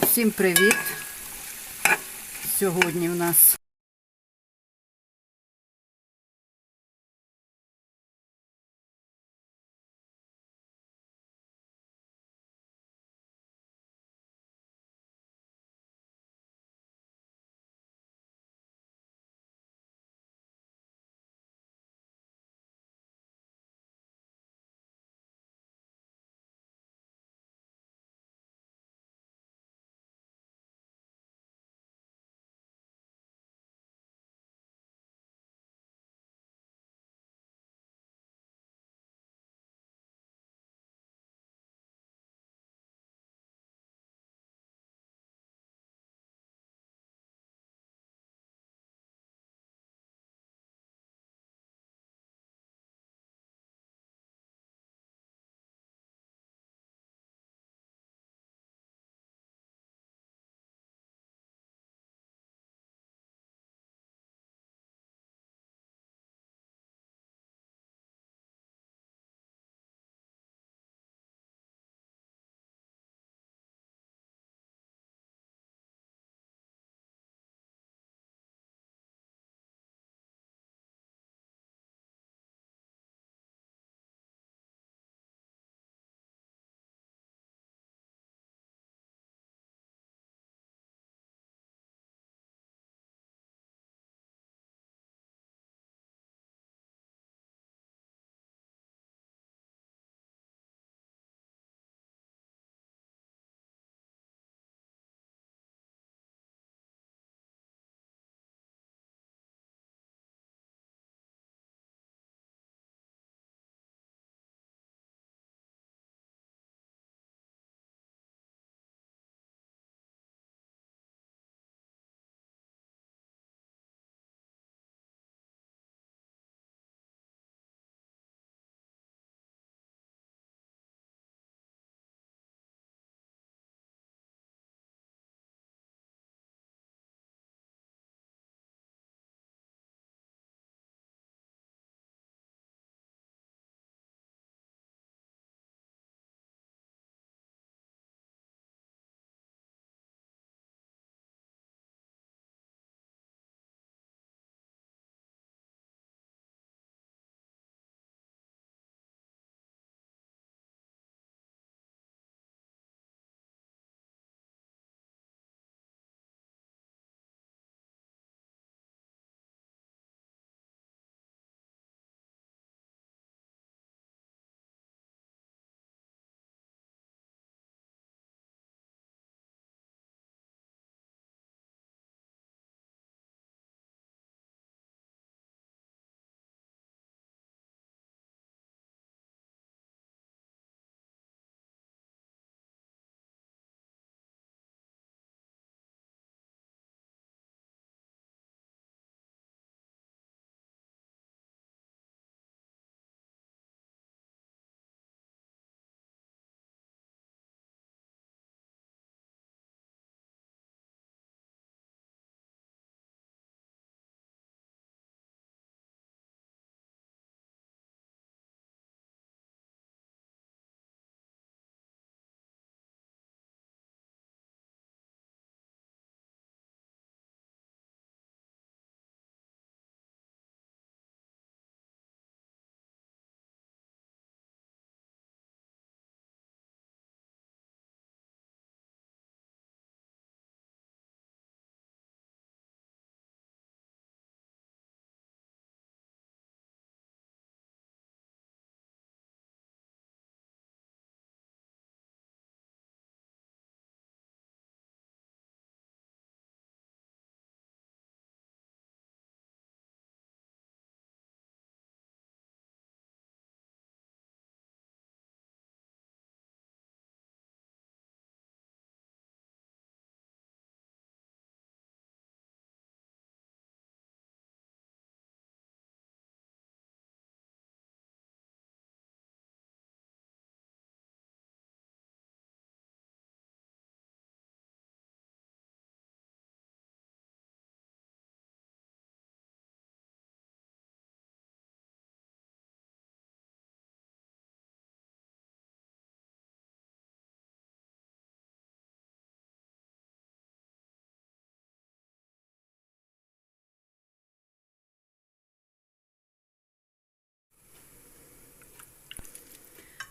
Всім привіт! Сьогодні в нас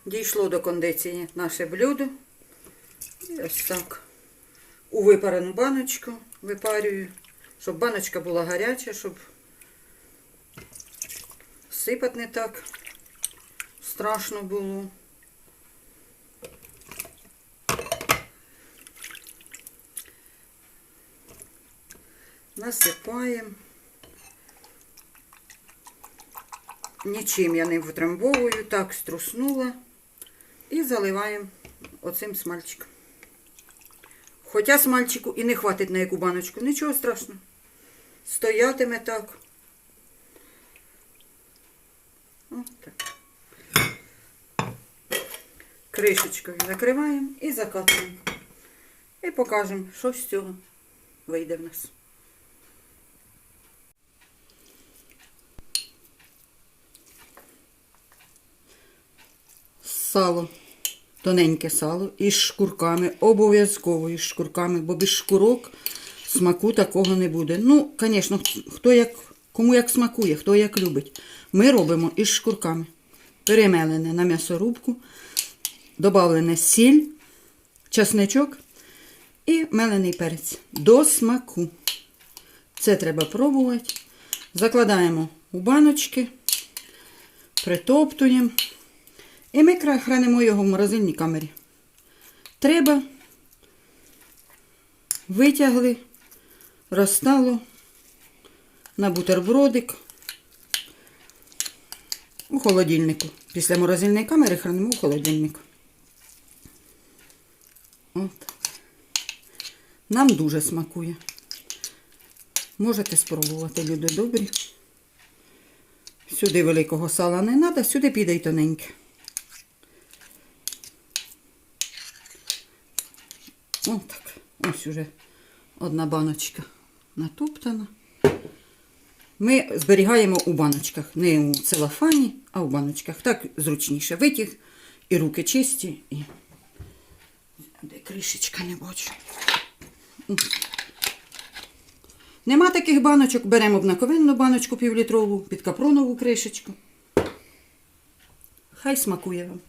Дійшло до кондиції наше блюдо. І ось так. У випарену баночку випарюю, щоб баночка була гаряча, щоб сипати не так страшно було. Насипаємо. Нічим я не втрамбовую, так струснула. І заливаємо оцим смальчиком. Хоча смальчику і не хватить на яку баночку, нічого страшного. Стоятиме так. О, так. Кришечкою закриваємо і закатуємо. І покажемо, що з цього вийде в нас. Сало. Тоненьке сало із шкурками, обов'язково із шкурками, бо без шкурок смаку такого не буде. Ну, звісно, хто як, кому як смакує, хто як любить. Ми робимо із шкурками. Перемелене на м'ясорубку, додавлене сіль, часничок і мелений перець. До смаку. Це треба пробувати. Закладаємо у баночки, притоптуємо. І ми хранимо його в морозильній камері. Треба, витягли, розстало на бутербродик у холодильнику. Після морозильної камери хранимо у холодильнику. От. Нам дуже смакує. Можете спробувати, люди добрі. Сюди великого сала не треба, сюди піде й тоненьке. О, так. Ось уже одна баночка натоптана. Ми зберігаємо у баночках. Не у целофані, а у баночках. Так зручніше. Витяг і руки чисті. І... Де кришечка не бачу. Нема таких баночок. Беремо обнаковинну баночку півлітрову, під капронову кришечку. Хай смакує вам.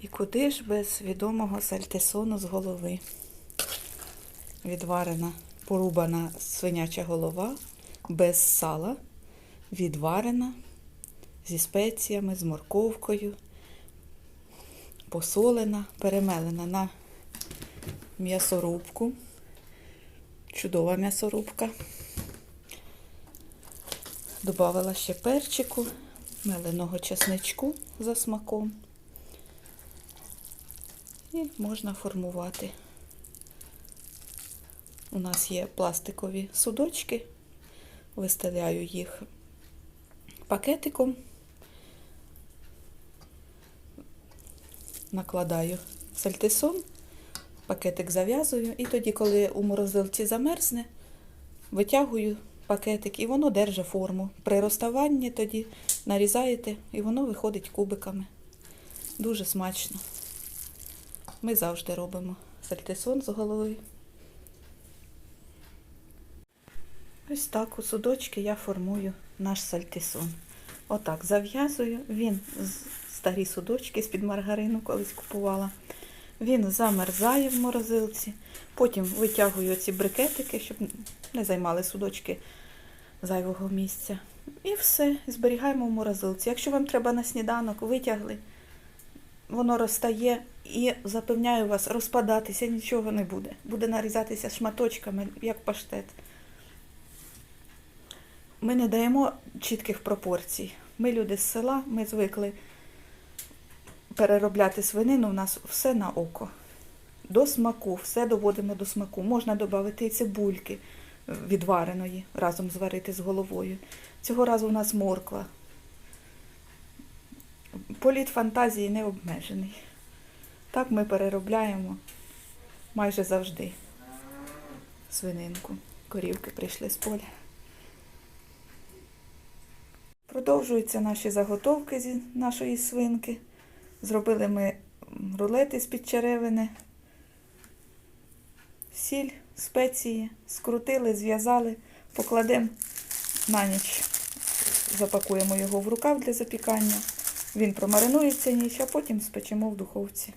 І куди ж без відомого сальтисону з голови? Відварена, порубана свиняча голова, без сала, відварена зі спеціями, з морковкою, посолена, перемелена на м'ясорубку. Чудова м'ясорубка. Добавила ще перчику, меленого чесничку за смаком. І можна формувати. У нас є пластикові судочки, виставляю їх пакетиком, накладаю сальтисон, пакетик зав'язую, і тоді, коли у морозилці замерзне, витягую пакетик і воно держить форму. При розставанні тоді нарізаєте і воно виходить кубиками. Дуже смачно. Ми завжди робимо сальтисон з голови. Ось так у судочки я формую наш сальтисон. Отак зав'язую. Він старі судочки з-під маргарину колись купувала. Він замерзає в морозилці. Потім витягую ці брикетики, щоб не займали судочки зайвого місця. І все, зберігаємо в морозилці. Якщо вам треба на сніданок, витягли воно розтає і запевняю вас, розпадатися нічого не буде. Буде нарізатися шматочками, як паштет. Ми не даємо чітких пропорцій. Ми люди з села, ми звикли переробляти свинину, у нас все на око. До смаку, все доводимо до смаку. Можна додати і цибульки е, відвареної, разом зварити з головою. Цього разу у нас морква. Політ фантазії не обмежений. Так ми переробляємо майже завжди свининку. Корівки прийшли з поля. Продовжуються наші заготовки зі нашої свинки. Зробили ми рулети з-під черевини, сіль, спеції, скрутили, зв'язали, покладемо на ніч. Запакуємо його в рукав для запікання. Він промаринується ніч, а потім спечемо в духовці.